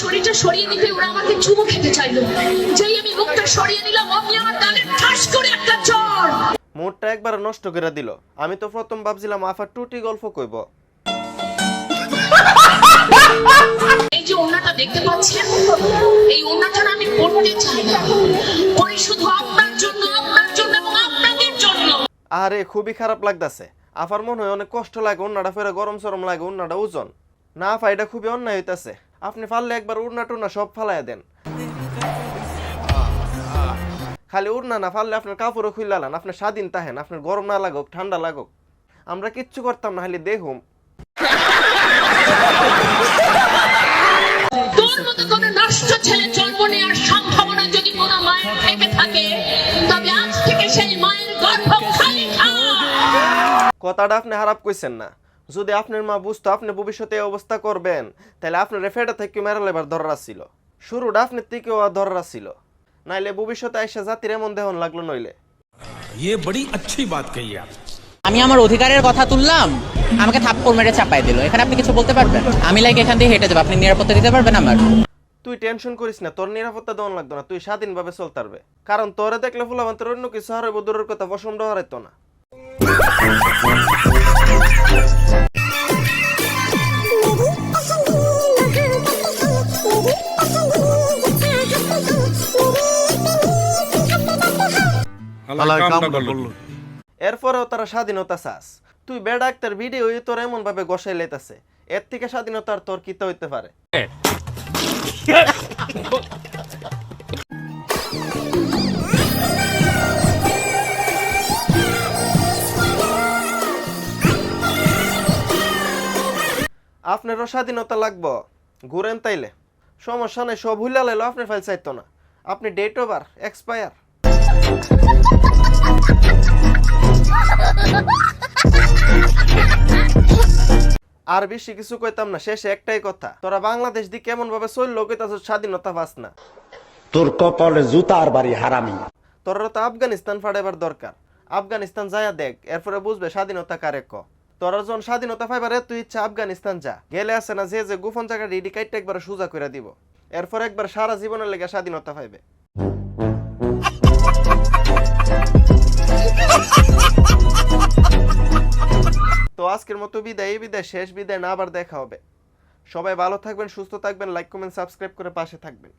শরীরটা সরিয়ে নিতে ওরা আমাকে চুমু খেতে চাইলো। যেই আমি মুখটা সরিয়ে নিলাম অমনি আমার ঠাস করে একটা চড় মুডটা একবার নষ্ট করে দিল। আমি তো প্রথম ভাবছিলাম আফা টুটি গল্প কইব। এই যে ওনাটা দেখতে পাচ্ছেন? এই ওনাটা আমি পড়তে চাই না। শুধু আপনার জন্য আপনার জন্য এবং আপনাদের জন্য। আরে খুবই খারাপ লাগতাছে। আফার মনে হয় অনেক কষ্ট লাগে উন্নাটা ফেরে গরম সরম লাগে উন্নাটা ওজন। না আফা এটা খুবই অন্যায় হইতাছে। আপনি পারলে একবার উড়না টুনা সব ফালাইয়া দেন। খালি উড়না না পারলে আপনার কাপড়ও খুইলালান আপনার স্বাধীন তাহেন আপনার গরম না লাগুক ঠান্ডা লাগুক। আমরা কিচ্ছু করতাম না খালি দেখুম কথাটা আপনি খারাপ কইছেন না। যদি আপনার মা বুঝতো আপনি ভবিষ্যতে এই অবস্থা করবেন তাহলে আপনার রেফেটা থেকে মেরা লেবার ধরা ছিল শুরুটা আপনার থেকেও ধরা ছিল নাইলে ভবিষ্যতে আইসা জাতির এমন দেহন লাগলো নইলে ये बड़ी अच्छी बात कही आप আমি আমার অধিকারের কথা তুললাম আমাকে থাপ্পড় মেরে চাপাই দিল এখানে আপনি কিছু বলতে পারবেন আমি লাইক এখান দিয়ে হেঁটে যাবো আপনি নিরাপত্তা দিতে পারবেন আমার তুই টেনশন করিস না তোর নিরাপত্তা দেওয়ান লাগতো না তুই স্বাধীনভাবে চলতে পারবে কারণ তোরে দেখলে ফুলাবান তোর অন্য কিছু হারাইব দূরের কথা পছন্দ হারাইতো না এরপরেও তারা স্বাধীনতা চাস। তুই বেড আক্তার ভিডিও তোর এমন ভাবে গসাই লেতাছে এর থেকে স্বাধীনতার তোর কিতে হইতে পারে? আপনারও স্বাধীনতা লাগবো। ঘুরেন তাইলে। সমস্যা নেই সব হুইলা লাইলো আপনার ফাইল চাইতো না। আপনি ডেট ওভার এক্সপায়ার আর বেশি কিছু কইতাম না শেষে একটাই কথা। তোরা বাংলাদেশ দিয়ে কেমন ভাবে চলল কইতাছ স্বাধীনতা পাস না। তোর কপালে জুতার বাড়ি হারামি। তোরা তো আফগানিস্তান ফাড়াইবার দরকার। আফগানিস্তান যায়া দেখ এরপরে বুঝবে স্বাধীনতা কারে ক। তোরা যখন স্বাধীনতা পাইবার তুই ইচ্ছা আফগানিস্তান যা। গেলে আছে না যে যে গোপন জায়গা রেডি কাইটটা একবার সোজা করে দিব। এরপর একবার সারা জীবনের লেগে স্বাধীনতা পাইবে। আজকের মতো বিদায়, এই বিদায়, শেষ বিদায় না, আবার দেখা হবে। সবাই ভালো থাকবেন, সুস্থ থাকবেন লাইক কমেন্ট সাবস্ক্রাইব করে পাশে থাকবেন।